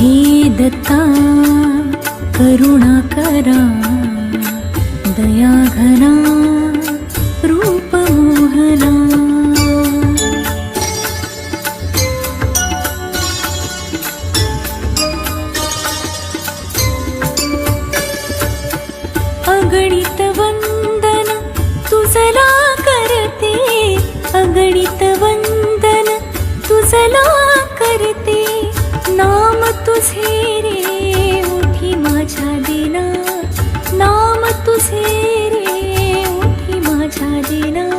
दत्ता करुणाकरा दयाघना रूपमोहना। अगणित वन्दन तुझला करते अगणित वन्दन तुझला तुझे रे उठी माझ्या देना नाम तुझे रे उठी माझ्या देना